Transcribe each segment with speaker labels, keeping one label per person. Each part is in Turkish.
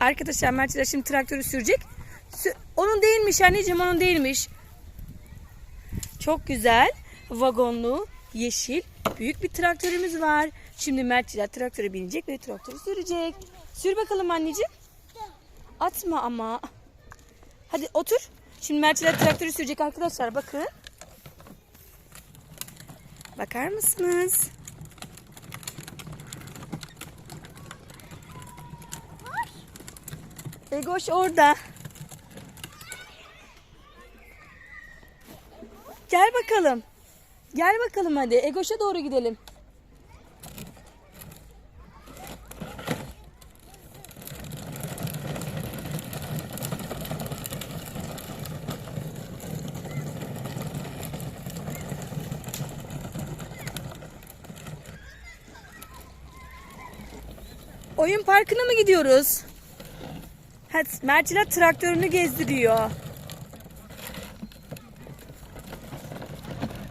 Speaker 1: Arkadaşlar Mert'ler şimdi traktörü sürecek. Sü- onun değilmiş anneciğim onun değilmiş. Çok güzel vagonlu yeşil büyük bir traktörümüz var. Şimdi Mert'ler traktöre binecek ve traktörü sürecek. Sür bakalım anneciğim. Atma ama. Hadi otur. Şimdi Mert'ler traktörü sürecek arkadaşlar bakın. Bakar mısınız? Egoş orada. Gel bakalım. Gel bakalım hadi. Egoş'a doğru gidelim. Oyun parkına mı gidiyoruz? Hadi Mert'ler traktörünü gezdiriyor.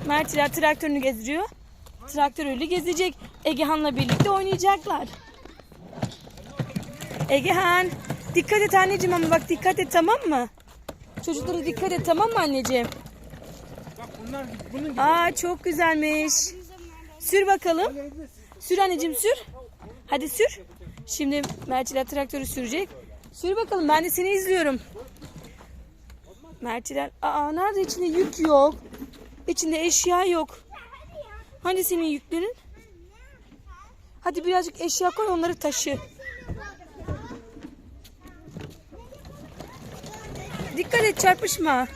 Speaker 1: Mert'ler traktörünü gezdiriyor. Traktörüyle gezecek. Egehan'la birlikte oynayacaklar. Egehan dikkat et anneciğim ama bak dikkat et tamam mı? Çocuklara dikkat et tamam mı anneciğim?
Speaker 2: Bak bunlar bunun gibi.
Speaker 1: Aa çok güzelmiş. Sür bakalım. Sür anneciğim sür. Hadi sür. Şimdi Mertçiler traktörü sürecek. Sür bakalım ben de seni izliyorum. Mertçiler aa nerede içinde yük yok. İçinde eşya yok. Hani senin yüklerin? Hadi birazcık eşya koy onları taşı. Dikkat et çarpışma.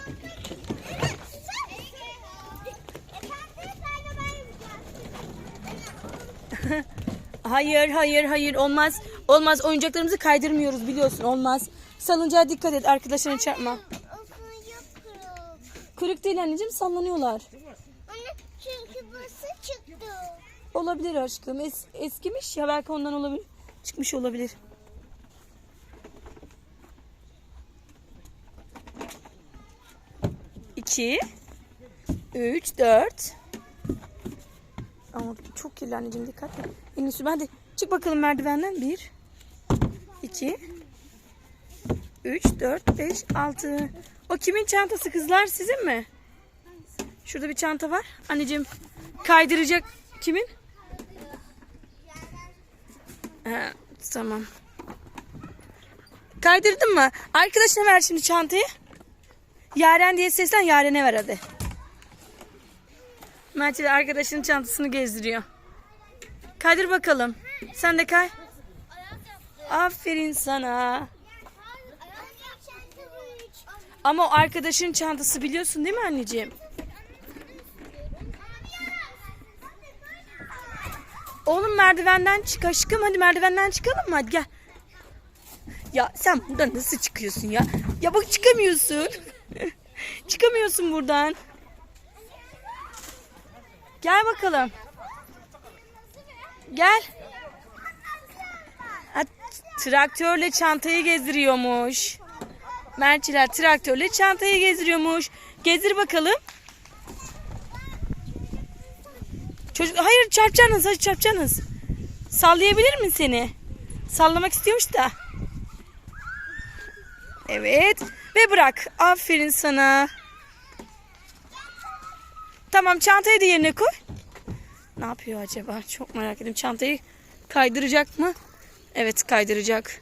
Speaker 1: Hayır hayır hayır olmaz. Olmaz oyuncaklarımızı kaydırmıyoruz biliyorsun olmaz. Salıncağa dikkat et arkadaşlarına çarpma. Kırık değil anneciğim sallanıyorlar.
Speaker 3: Anne çünkü burası çıktı.
Speaker 1: Olabilir aşkım. Es, eskimiş ya belki ondan olabilir. Çıkmış olabilir. İki. Üç, dört. Ama çok kirli anneciğim dikkat et. Elini sür. Hadi çık bakalım merdivenden. Bir. iki, Üç, dört, beş, altı. O kimin çantası kızlar sizin mi? Şurada bir çanta var. Anneciğim kaydıracak kimin? Ha, tamam. Kaydırdın mı? Arkadaşına ver şimdi çantayı. Yaren diye seslen Yaren'e ver hadi. Mert ile arkadaşının çantasını gezdiriyor. Kaydır bakalım. Sen de kay. Aferin sana. Ama o arkadaşın çantası biliyorsun değil mi anneciğim? Oğlum merdivenden çık aşkım. Hadi merdivenden çıkalım mı? Hadi gel. Ya sen buradan nasıl çıkıyorsun ya? Ya bak çıkamıyorsun. Çıkamıyorsun buradan. Gel bakalım. Gel. Ha, traktörle çantayı gezdiriyormuş. Mertçiler traktörle çantayı gezdiriyormuş. Gezdir bakalım. Çocuk hayır çarpacaksınız hadi çarpacaksınız. Sallayabilir mi seni? Sallamak istiyormuş da. Evet ve bırak. Aferin sana. Tamam çantayı da yerine koy. Ne yapıyor acaba? Çok merak ettim. Çantayı kaydıracak mı? Evet kaydıracak.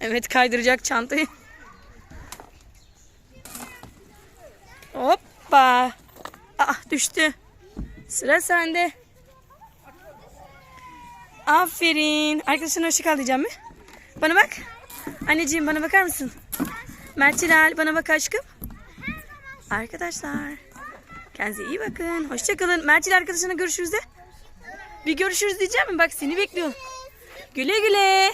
Speaker 1: Evet kaydıracak çantayı. Hoppa. Ah düştü. Sıra sende. Aferin. Arkadaşına hoşça kal diyeceğim mi? Bana bak. Anneciğim bana bakar mısın? Mertilal bana bak aşkım. Arkadaşlar. Kendinize iyi bakın. Hoşça kalın. Mertil arkadaşına görüşürüz de. Bir görüşürüz diyeceğim mi? Bak seni bekliyorum. Güle güle.